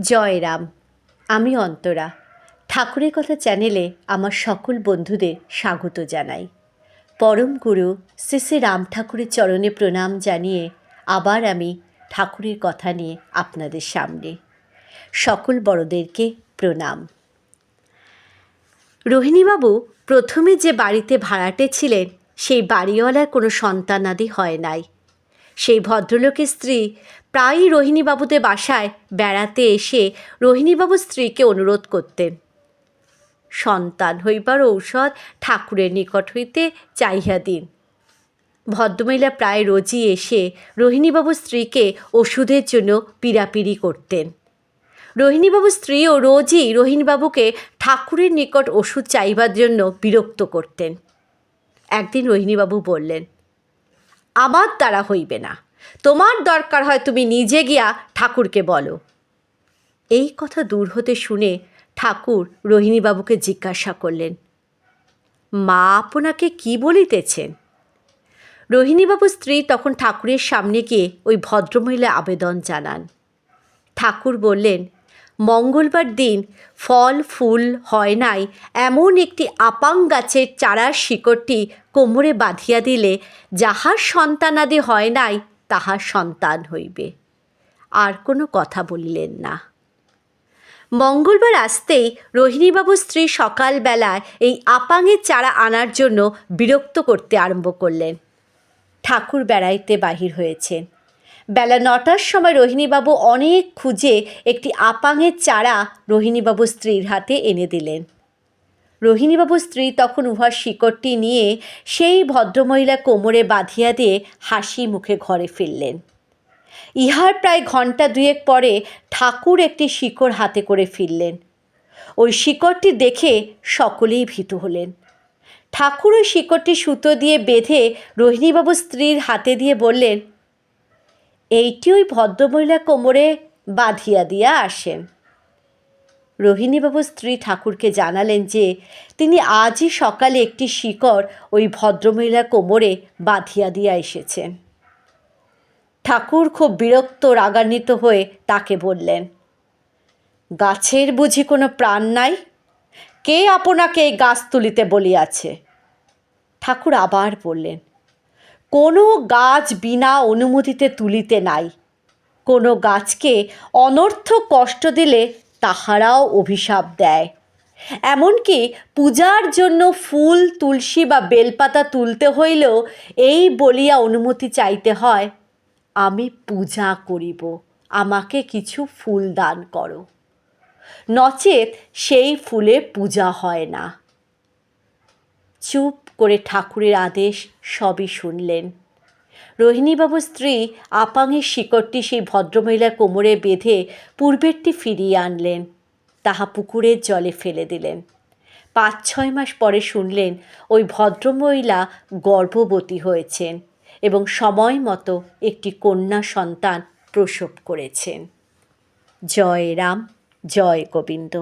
জয় রাম। আমি অন্তরা। ঠাকুরের কথা চ্যানেলে আমার সকল বন্ধুদের স্বাগত জানাই। পরম গুরু শ্রী শ্রী রাম ঠাকুরের চরণে প্রণাম জানিয়ে আবার আমি ঠাকুরের কথা নিয়ে আপনাদের সামনে। সকল বড়দেরকে প্রণাম। রোহিণীবাবু, প্রথমে যে বাড়িতে ভাড়াটে ছিলেন, সেই বাড়িওয়ালার কোনো সন্তানাদি হয় নাই। সেই ভদ্রলোকের স্ত্রী প্রায়ই রোহিণীবাবুদের বাসায় বেড়াতে এসে রোহিণীবাবুর স্ত্রীকে অনুরোধ করতেন। সন্তান হইবার ঔষধ ঠাকুরের নিকট হইতে চাইয়া দিন। ভদ্রমহিলা প্রায় রোজই এসে রোহিণীবাবুর স্ত্রীকে ওষুধের জন্য পীড়াপিড়ি করতেন। রোহিণীবাবুর স্ত্রীও রোজই রোহিণীবাবুকে ঠাকুরের নিকট ওষুধ চাইবার জন্য বিরক্ত করতেন। একদিন রোহিণীবাবু বললেন আমার দ্বারা হইবে না। তোমার দরকার হয় তুমি নিজে গিয়া ঠাকুরকে বলো। এই কথা দূর হতে শুনে ঠাকুর রোহিণীবাবুকে জিজ্ঞাসা করলেন, মা আপনাকে কি বলিতেছেন? রোহিণীবাবুর স্ত্রী তখন ঠাকুরের সামনে গিয়ে ওই ভদ্রমহিলা আবেদন জানান। ঠাকুর বললেন মঙ্গলবার দিন ফল, ফুল হয় নাই। এমন একটি আপাং গাছের চারার শিকড়টি কোমরে বাঁধিয়া দিলে যাহার সন্তানাদি হয় নাই তাহার সন্তান হইবে। আর কোনো কথা বলিলেন না। মঙ্গলবার আসতেই রোহিণীবাবুর স্ত্রী সকালবেলায় এই আপাঙের চারা আনার জন্য বিরক্ত করতে আরম্ভ করলেন। ঠাকুর বেড়াইতে বাহির হয়েছেন। বেলা নটার সময় রোহিণীবাবু অনেক খুঁজে একটি আপাঙের চারা রোহিণীবাবুর স্ত্রীর হাতে এনে দিলেন। রোহিণীবাবুর স্ত্রী তখন উহার শিকড়টি নিয়ে সেই ভদ্রমহিলা কোমরে বাঁধিয়া দিয়ে হাসি মুখে ঘরে ফিরলেন। ইহার প্রায় ঘণ্টা দুয়েক পরে ঠাকুর একটি শিকড় হাতে করে ফিরলেন। ওই শিকড়টি দেখে সকলেই ভীত হলেন। ঠাকুর ওই শিকড়টি সুতো দিয়ে বেঁধে রোহিণীবাবুর স্ত্রীর হাতে দিয়ে বললেন এইটি ওই ভদ্রমহিলা কোমরে বাঁধিয়া দিয়া আসেন রোহিণীবাবুর স্ত্রী ঠাকুরকে জানালেন যে, তিনি আজই সকালে একটি শিকড় ওই ভদ্রমহিলা কোমরে বাঁধিয়া দিয়া এসেছেন। ঠাকুর খুব বিরক্ত, রাগান্বিত হয়ে তাকে বললেন, গাছের বুঝি কোনো প্রাণ নাই? কে আপনাকে এই গাছ তুলিতে বলিয়াছে? ঠাকুর আবার বললেন কোনো গাছ বিনা অনুমতিতে তুলিতে নাই। কোনো গাছকে অনর্থ কষ্ট দিলে তাহারাও অভিশাপ দেয়। এমনকি পূজার জন্য ফুল, তুলসী বা বেলপাতা তুলতে হইলেও এই বলিয়া অনুমতি চাইতে হয়, আমি পূজা করিব, আমাকে কিছু ফুল দান করো। নচেত সেই ফুলে পূজা হয় না। চুপ করে ঠাকুরের আদেশ সবই শুনলেন। রোহিণীবাবুর স্ত্রী আপাঙের শিকড়টি সেই ভদ্রমহিলার কোমরে বেঁধে পূর্বেরটি ফিরিয়ে আনলেন, তাহা পুকুরের জলে ফেলে দিলেন। পাঁচ ছয় মাস পরে শুনলেন ওই ভদ্রমহিলা গর্ভবতী হয়েছেন এবং সময় মতো একটি কন্যা সন্তান প্রসব করেছেন। জয় রাম, জয় গোবিন্দ।